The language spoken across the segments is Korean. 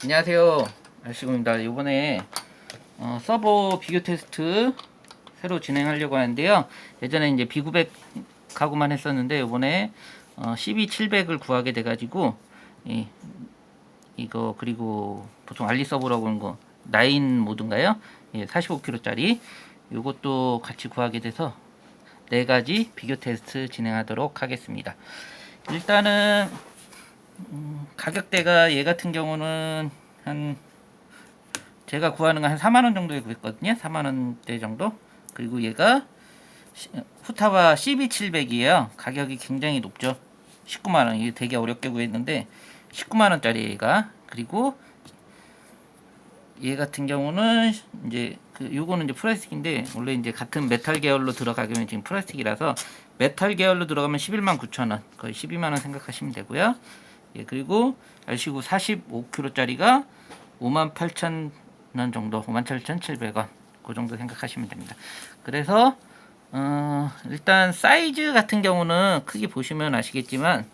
안녕하세요. 알시고입니다. 이번에 어, 서버 비교 테스트 새로 진행하려고 하는데요. 예전에 이제 B900 가구만 했었는데 이번에 어, CB700을 구하게 돼 가지고 이, 이거 그리고 보통 알리 서버라고 하는 거 나인 모드인가요? 예, 45kg짜리 이것도 같이 구하게 돼서 네 가지 비교 테스트 진행하도록 하겠습니다. 일단은 음, 가격대가 얘 같은 경우는 한 제가 구하는 건 한 4만 원 정도에 구했거든요. 4만 원대 정도. 그리고 얘가 시- 후타바 CB700이에요. 가격이 굉장히 높죠. 19만 원. 이게 되게 어렵게 구했는데 19만 원짜리 얘가 그리고 얘 같은 경우는 이제 그 요거는 이제 플라스틱인데 원래 이제 같은 메탈 계열로 들어가면 지금 플라스틱이라서 메탈 계열로 들어가면 11만 9천 원 거의 12만 원 생각하시면 되고요. 예 그리고 알시고 45kg짜리가 5만 8천 원 정도 5만 7,700원 그 정도 생각하시면 됩니다. 그래서 어 일단 사이즈 같은 경우는 크게 보시면 아시겠지만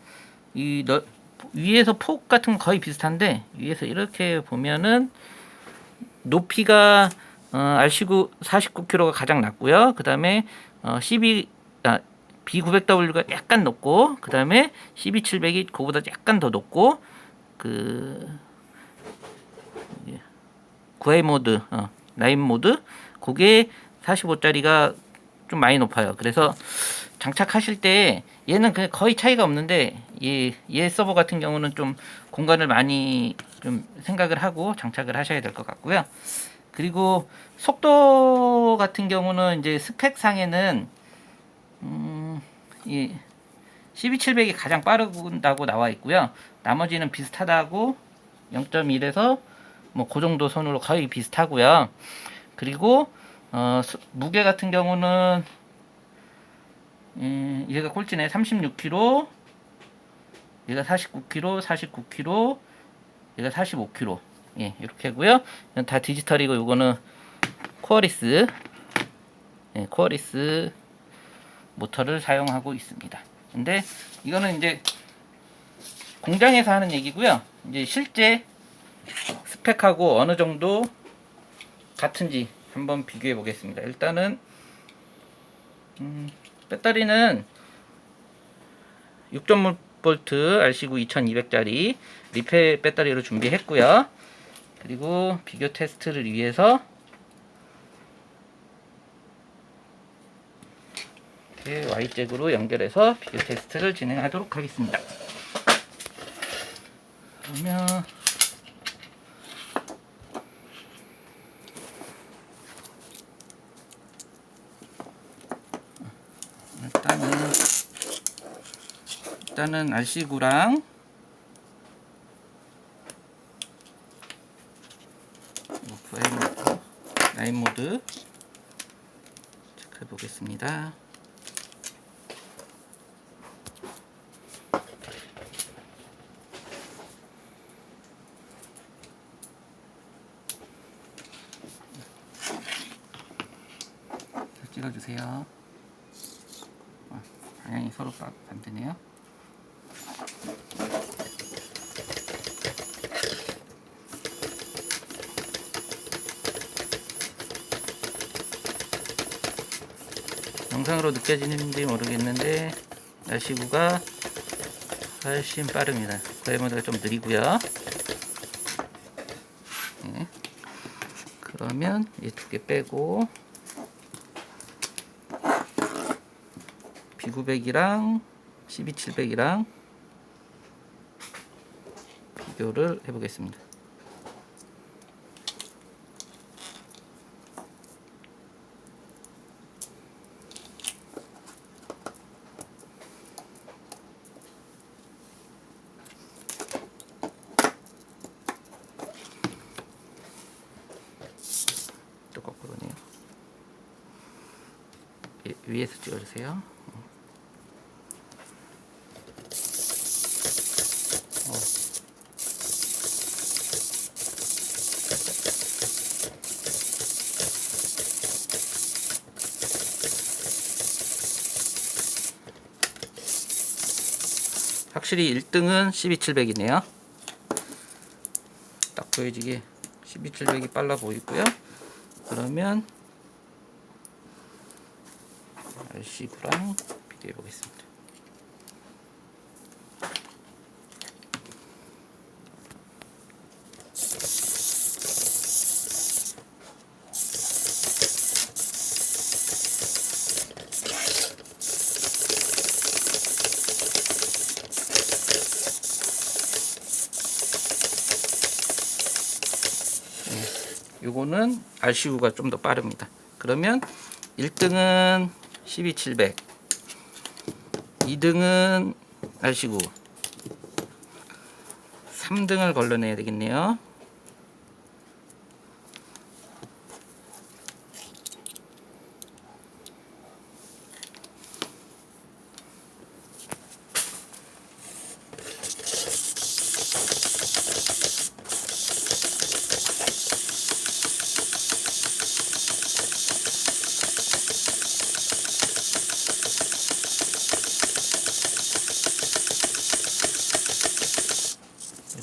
이 너, 위에서 폭 같은 거 거의 비슷한데 위에서 이렇게 보면은 높이가 어, R19 49kg가 가장 낮고요. 그 다음에 어, CB 아, B900W가 약간 높고 그 다음에 CB700이 그보다 약간 더 높고 그 구해 모드, 어, 라인 모드 그게 45짜리가 좀 많이 높아요. 그래서 장착하실 때 얘는 거의 차이가 없는데 얘, 얘 서버 같은 경우는 좀 공간을 많이 좀 생각을 하고 장착을 하셔야 될 것 같고요. 그리고 속도 같은 경우는 이제 스펙상에는 음, 이 CB700이 가장 빠르다고 나와 있고요. 나머지는 비슷하다고 0.1에서 뭐 그 정도 선으로 거의 비슷하고요. 그리고 어, 수- 무게 같은 경우는 음, 얘가 꼴찌네. 36kg 얘가 49kg 49kg 얘가 45kg 예 이렇게고요. 이건 다 디지털이고 요거는 코어리스. 예, 코어리스 모터를 사용하고 있습니다 근데 이거는 이제 공장에서 하는 얘기고요 이제 실제 스펙하고 어느 정도 같은지 한번 비교해 보겠습니다. 일단은 음, 배터리는 6.1V RC9 2200짜리 리페 배터리로 준비했고요. 그리고 비교 테스트를 위해서 이렇게 Y잭으로 연결해서 비교 테스트를 진행하도록 하겠습니다. 그러면 일단은 일단은 RC9랑 오프 해놓고 라인 모드 체크해 보겠습니다. 찍어주세요. 아, 방향이 바- 반대네요. 영상으로 느껴지는지 모르겠는데 날씨구가 훨씬 빠릅니다. 고해모드가 좀 느리고요. 네. 그러면 이 두 개 빼고 B900이랑 CB700이랑 비교를 해보겠습니다. 또 거꾸로네요. 예, 위에서 찍어주세요. 확실히 1등은 12700이네요. 딱 보여지게 12700이 빨라 보이고요. 그러면 RC9랑 비교해 보겠습니다. 요거는 RCU가 좀 더 빠릅니다. 그러면 1등은 12700, 2등은 RC9, 3등을 걸러내야 되겠네요.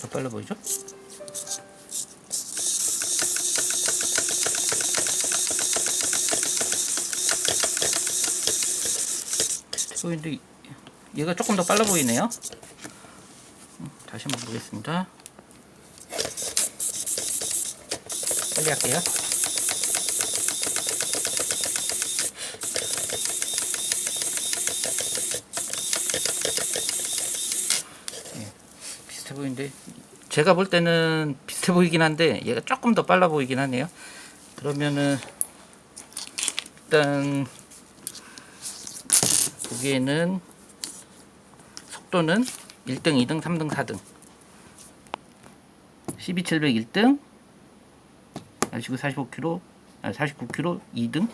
더 빨라 보이죠? 보이는데 얘가 조금 더 빨라 보이네요. 음, 다시 한번 보겠습니다. 빨리 할게요. 비슷해 보이는데 제가 볼 때는 비슷해 보이긴 한데 얘가 조금 더 빨라 보이긴 하네요. 그러면은 일단 보기에는 속도는 1등, 2등, 3등, 4등. 12700 1등 RC9 45km 아 49km 2등?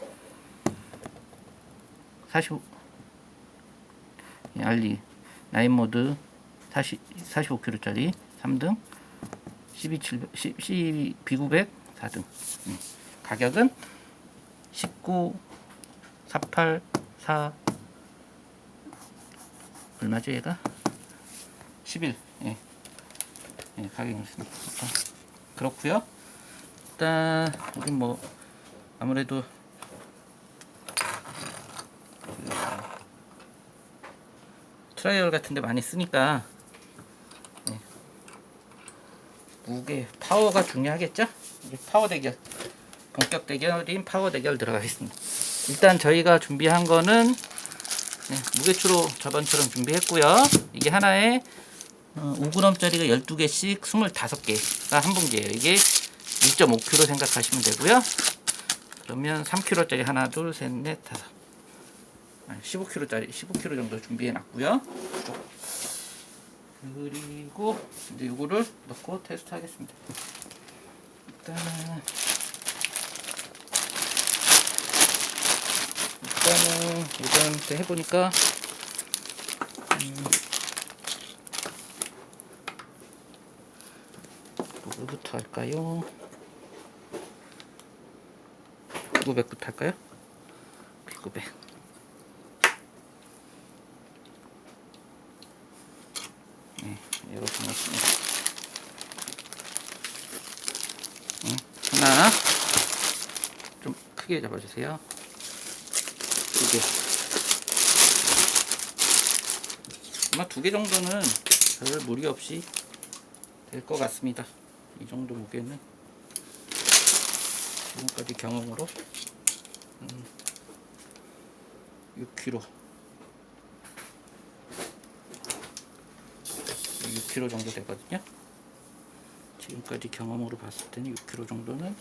45 알리. 나인 모드 40, 45kg짜리 3등 12700 12 B900 4등. 음. 가격은 19 48 4 얼마죠 얘가? 11 예. 예, 어, 그렇고요. 일단 우리 뭐 아무래도 그 트라이얼 같은데 많이 쓰니까 예. 무게 파워가 중요하겠죠? 파워 대결 본격 대결인 파워 대결 들어가겠습니다. 일단 저희가 준비한 거는 네, 무게추로 저번처럼 준비했고요. 이게 하나에 어, 5g짜리가 12개씩 25개가 한 봉지예요. 이게 1.5kg 생각하시면 되고요. 그러면 3kg짜리 하나, 둘, 셋, 넷, 다섯. 15kg짜리 15kg 정도 준비해 놨고요. 그리고 이제 요거를 넣고 테스트 하겠습니다. 일단은 일단은 예전에 해보니까 음, 뭐부터 할까요? 900부터 할까요? 900 네, 이렇게 넣습니다. 응, 하나 좀 크게 잡아주세요. 두 개. 아마 두 개 정도는 별 무리 없이 될 것 같습니다. 이 정도 무게는 지금까지 경험으로 음, 6kg 6kg 정도 되거든요. 지금까지 경험으로 봤을 때는 6kg 정도는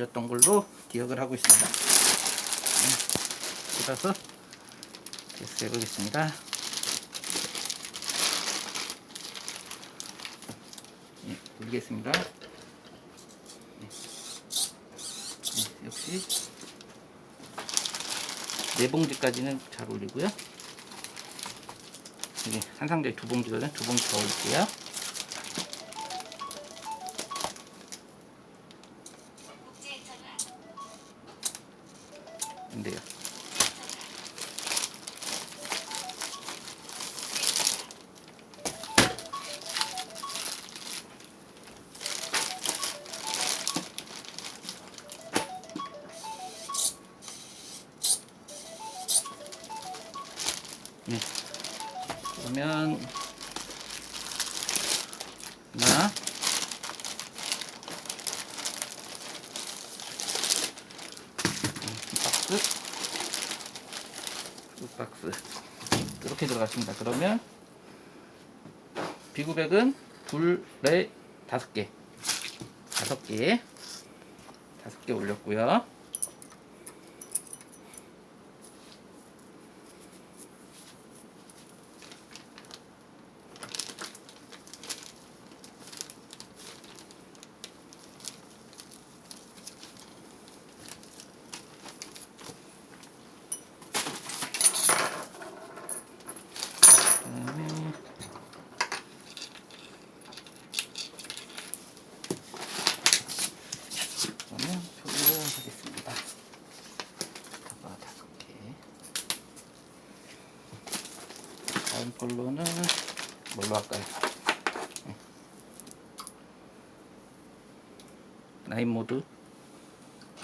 올렸던 걸로 기억을 하고 있습니다. 네, 뜯어서 테스트 해보겠습니다. 네, 올리겠습니다. 봉지 네 봉지까지는 잘 올리고요. 여기 산상자에 두 봉지거든. 두 봉지 더 올릴게요. 네. 그러면 하나 박스 두 박스 이렇게 들어갔습니다. 그러면 비구백은 둘, 넷, 다섯 개 다섯 개 다섯 개 올렸고요. 그다음에 그러면 표기를 하겠습니다. 다가 다섯 개. 다음 걸로는 네. 나인 모드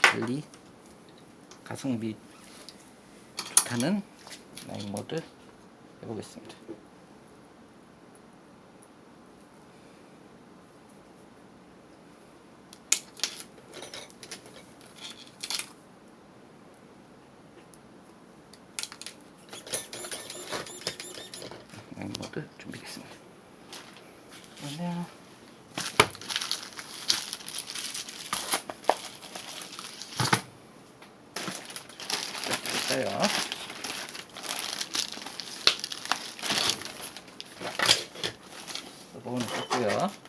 달리 가성비 좋다는 나인 모드 해보겠습니다. 나인 모드 준비했습니다. 그러면 시작할까요? 부분을 뺐고요.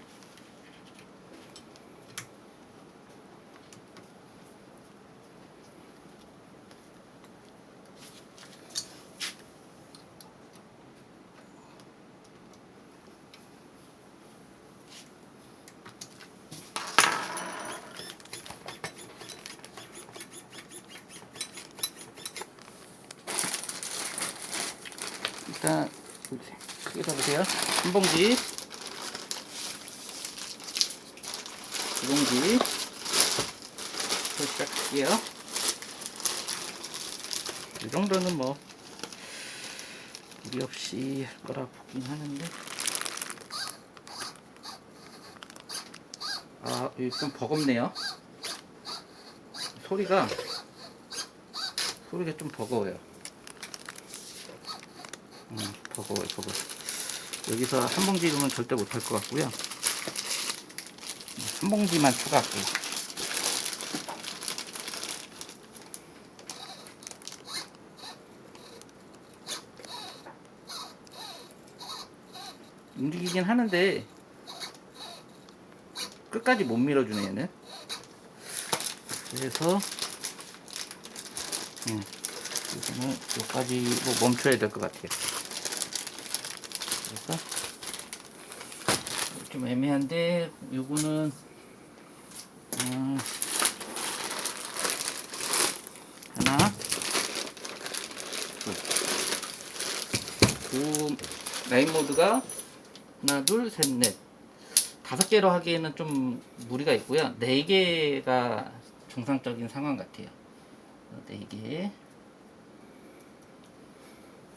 일단 크게 잡으세요. 한 봉지 두 봉지 또 시작할게요. 이 정도는 뭐 무리 없이 할 거라 보긴 하는데 아좀 버겁네요. 소리가 소리가 좀 버거워요. 음, 버거워요, 버거워. 여기서 한 봉지 이으면 절대 못할 것 같고요. 한 봉지만 추가할게요. 움직이긴 하는데 끝까지 못 밀어주네 얘는. 그래서 음, 이거는 여기까지로 멈춰야 될 것 같아요. 그래서 좀 애매한데 요거는 음, 하나. 둘, 두 라인 모드가 하나 둘셋넷. 다섯 개로 하기에는 좀 무리가 있고요. 네 개가 정상적인 상황 같아요. 네 개.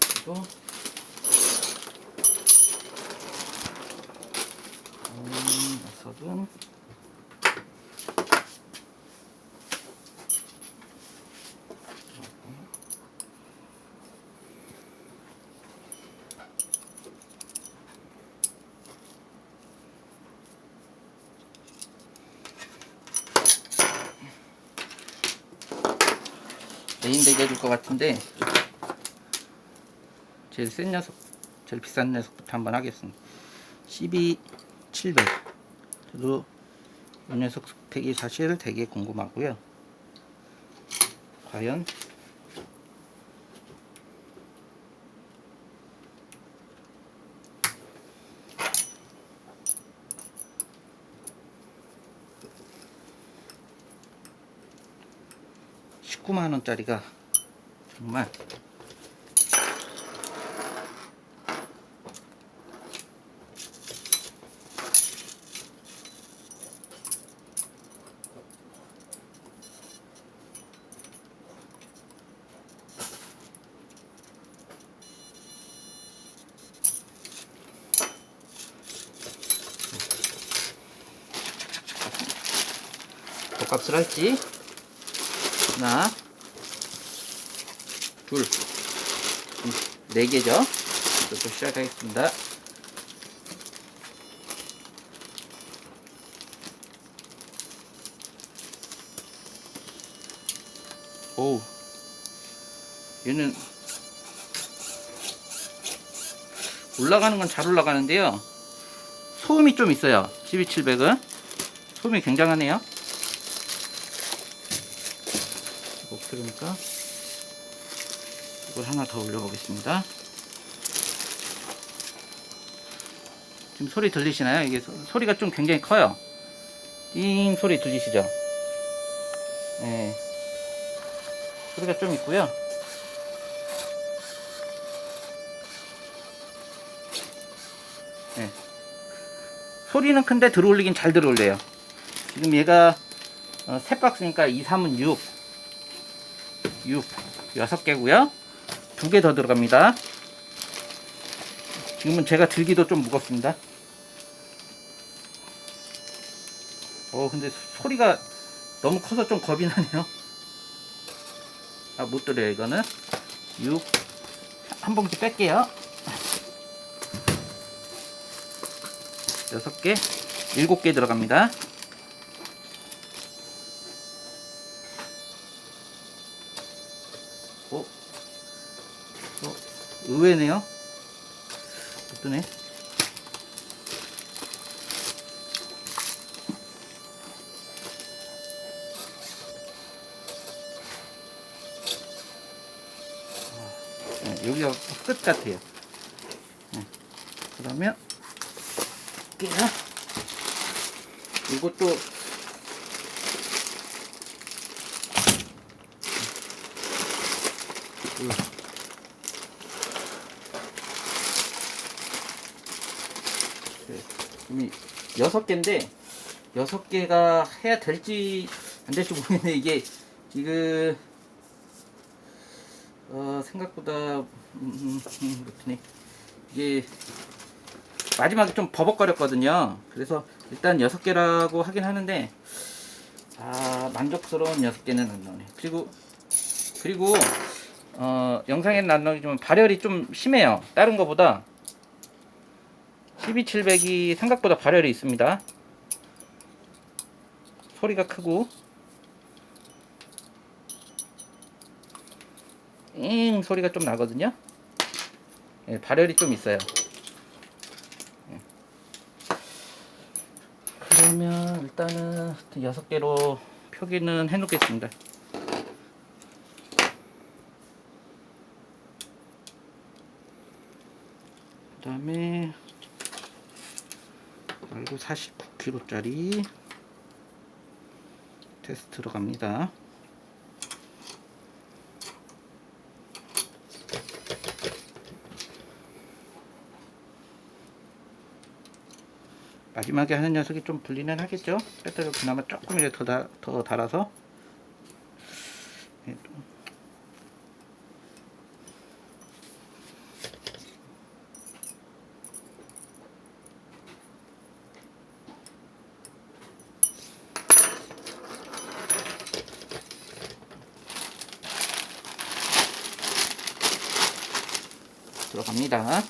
그리고 음, 녀석은 메인 대기 해줄 것 같은데 제일 센 녀석 제일 비싼 녀석부터 한번 하겠습니다. 12 700 저도 이 녀석 스펙이 사실 되게 궁금하고요. 과연 (19만) 원짜리가 정말 값을 할지. 하나 둘 네 개죠? 이것도 시작하겠습니다. 오 얘는 올라가는 건 잘 올라가는데요. 소음이 좀 있어요. 12700은. 소음이 굉장하네요 그러니까 이걸 하나 더 올려보겠습니다. 지금 소리 들리시나요? 이게 소, 소리가 좀 굉장히 커요. 띵 소리 들리시죠? 네. 소리가 좀 있고요. 네. 소리는 큰데 들어올리긴 잘 들어올려요. 지금 얘가 어, 세 박스니까 2, 3은 6. 6 6개고요. 두 개 더 들어갑니다. 지금은 제가 들기도 좀 무겁습니다. 어 근데 소리가 너무 커서 좀 겁이 나네요. 아 못 들어요 이거는. 6 한 봉지 뺄게요. 6개 7개 들어갑니다 의외네요? 못 뜨네. 네, 여기가 끝 같아요. 네. 그러면, 깨요. 이것도 올라. 네, 이미 여섯 개인데 여섯 개가 해야 될지 안 될지 모르겠네 이게 지금 어 생각보다 음, 음, 음, 그렇네. 이게 마지막에 좀 버벅거렸거든요. 그래서 일단 여섯 개라고 하긴 하는데 아 만족스러운 여섯 개는 안 나오네. 그리고 그리고 어, 영상에는 안 나오지만 발열이 좀 심해요. 다른 거보다 12700이 생각보다 발열이 있습니다. 소리가 크고 잉 소리가 좀 나거든요. 예, 발열이 좀 있어요. 예. 그러면 일단은 여섯 개로 표기는 해놓겠습니다. 그 다음에 말고 49kg짜리 테스트 들어갑니다. 마지막에 하는 녀석이 좀 불리는 하겠죠? 배터리를 그나마 조금이라도 더, 다, 더 달아서 네, 또. 들어갑니다.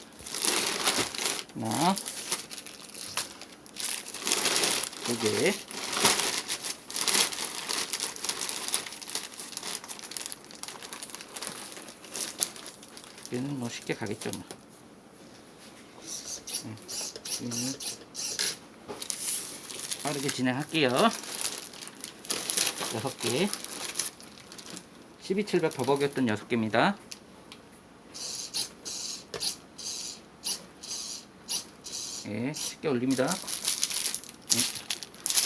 하나, 두 개, 얘는 뭐 쉽게 가겠죠. 뭐. 네, 얘는 빠르게 진행할게요. 여섯 개, 12700 버벅이었던 6개입니다. 예, 쉽게 올립니다. 예.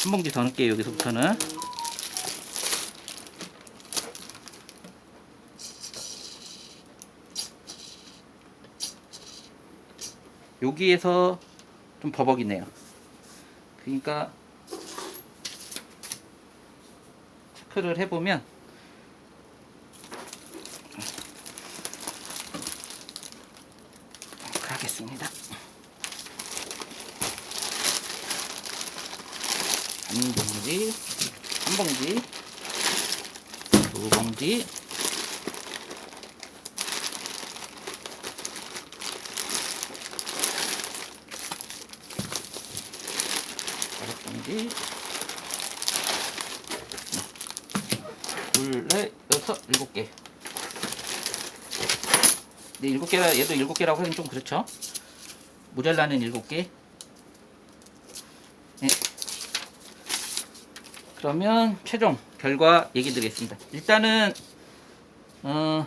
한 봉지 더 넣을게요, 여기서부터는. 여기에서 좀 버벅이네요. 그러니까 체크를 해보면 가겠습니다. 한 봉지, 한 봉지, 두 봉지, 다섯 봉지, 둘, 넷, 여섯, 일곱 개. 네, 일곱 개라 얘도 일곱 개라고 하긴 좀 그렇죠. 모자라는 일곱 개. 네. 그러면 최종 결과 얘기 드리겠습니다. 일단은 어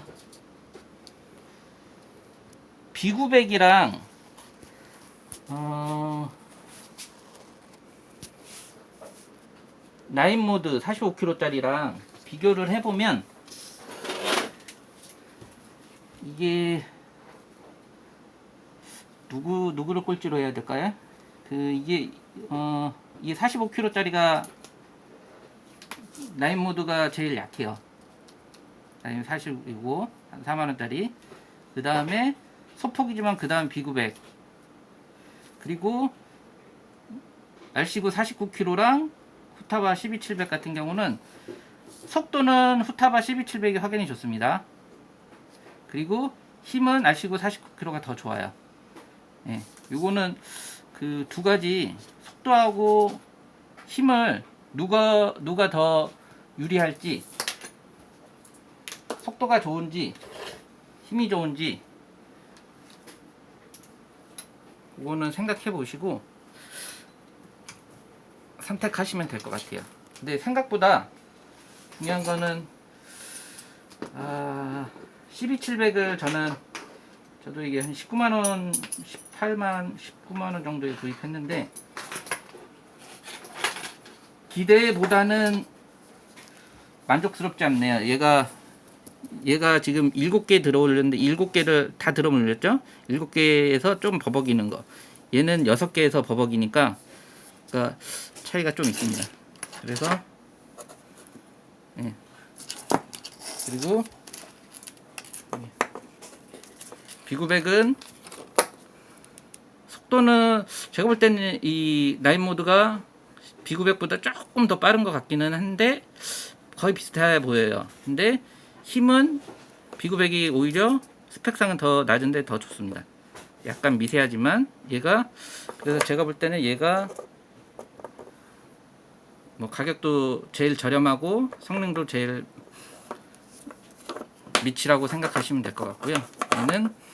B900이랑 어 나인 모드 45kg짜리랑 비교를 해보면 이게 누구 누구를 꼴찌로 해야 될까요? 그 이게 어 이게 45kg짜리가 나인 모드가 제일 약해요. 나인 40이고 한 4만 원짜리. 그 다음에 소폭이지만 그 다음 B900 그리고 RC9 49kg랑 후타바 12700 같은 경우는 속도는 후타바 12700이 확연히 좋습니다. 그리고 힘은 RC9 49kg가 더 좋아요. 예, 요거는 그 두 가지 속도하고 힘을 누가 누가 더 유리할지 속도가 좋은지 힘이 좋은지 이거는 생각해 보시고 선택하시면 될 것 같아요. 근데 생각보다 중요한 거는 아 12700을 저는 저도 이게 한 19만 원, 18만, 19만 원 정도에 구입했는데 기대보다는 만족스럽지 않네요. 얘가 얘가 지금 7개 들어올렸는데 7개를 다 들어올렸죠? 7개에서 좀 버벅이는 거. 얘는 6개에서 버벅이니까 그러니까 차이가 좀 있습니다. 그래서 예. 그리고 비구백은 속도는 제가 볼 때는 이 나인 모드가 비구백보다 조금 더 빠른 것 같기는 한데 거의 비슷해 보여요. 근데 힘은 비구백이 오히려 스펙상은 더 낮은데 더 좋습니다. 약간 미세하지만 얘가 그래서 제가 볼 때는 얘가 뭐 가격도 제일 저렴하고 성능도 제일 미치라고 생각하시면 될 것 같고요. 얘는 어,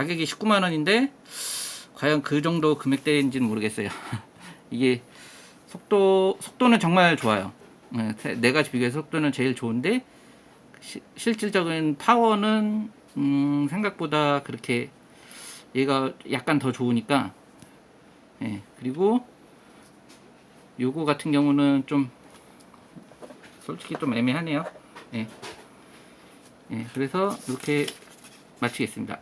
가격이 19만 원인데 과연 그 정도 금액대인지는 모르겠어요. 이게 속도 속도는 정말 좋아요. 네, 세- 네 가지 비교해서 속도는 제일 좋은데 시- 실질적인 파워는 음, 생각보다 그렇게 얘가 약간 더 좋으니까 예, 그리고 요거 같은 경우는 좀 솔직히 좀 애매하네요. 예. 예, 그래서 이렇게 마치겠습니다.